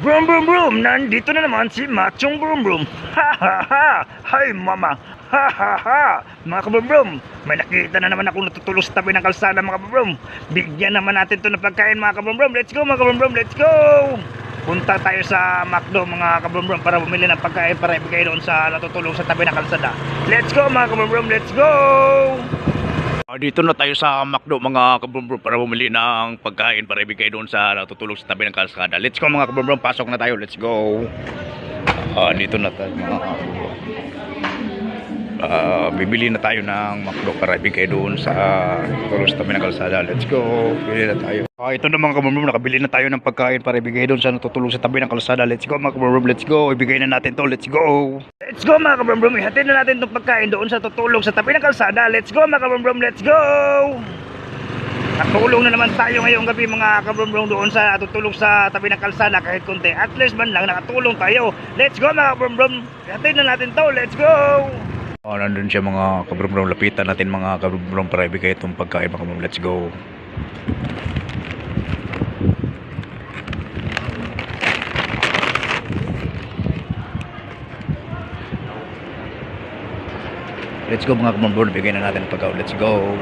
Brum brum brum, nandito na naman si Machong Brum Brum. Ha ha ha! Hi mama! Ha ha ha! Mga kabrum brum, may nakita na naman ako natutulog sa tabi ng kalsada mga kabrum brum. Bigyan naman natin to ng pagkain mga kabrum brum. Let's go mga kabrum brum, let's go! Punta tayo sa McDo mga kabrum brum para bumili ng pagkain para ibigay doon sa natutulog sa tabi ng kalsada. Let's go mga kabrum brum, let's go! Ah, dito na tayo sa McDo mga kabrumbro para bumili ng pagkain para ibigay doon sa natutulog sa tabi ng kalsada. Let's go mga kabrumbro, pasok na tayo. Let's go. Ah, dito na tayo mga kabrumbro. Ah, bibili na tayo ng McDo para ibigay doon sa natutulog sa tabi ng kalsada. Let's go. Bili na tayo. Ah, ito na mga kabrumbro, nakabili na tayo ng pagkain para ibigay doon sa natutulog sa tabi ng kalsada. Let's go mga kabrumbro, let's go. Ibigay na natin to. Let's go. Let's go mga kabrum brum, ihatid na natin itong pagkain doon sa tutulog sa tabi ng kalsada. Let's go mga kabrum brum, let's go! Natulong na naman tayo ngayong gabi mga kabrum brum doon sa tutulog sa tabi ng kalsada kahit konti. At least man lang nakatulong tayo. Let's go mga kabrum brum, ihatid na natin to, let's go! Oh, nandun siya mga kabrum Lapitan natin mga kabrum para ibigay itong pagkain mga kabrum. Let's go. Let's go mga kabrum Bigyan na natin ang pagkain. Let's go.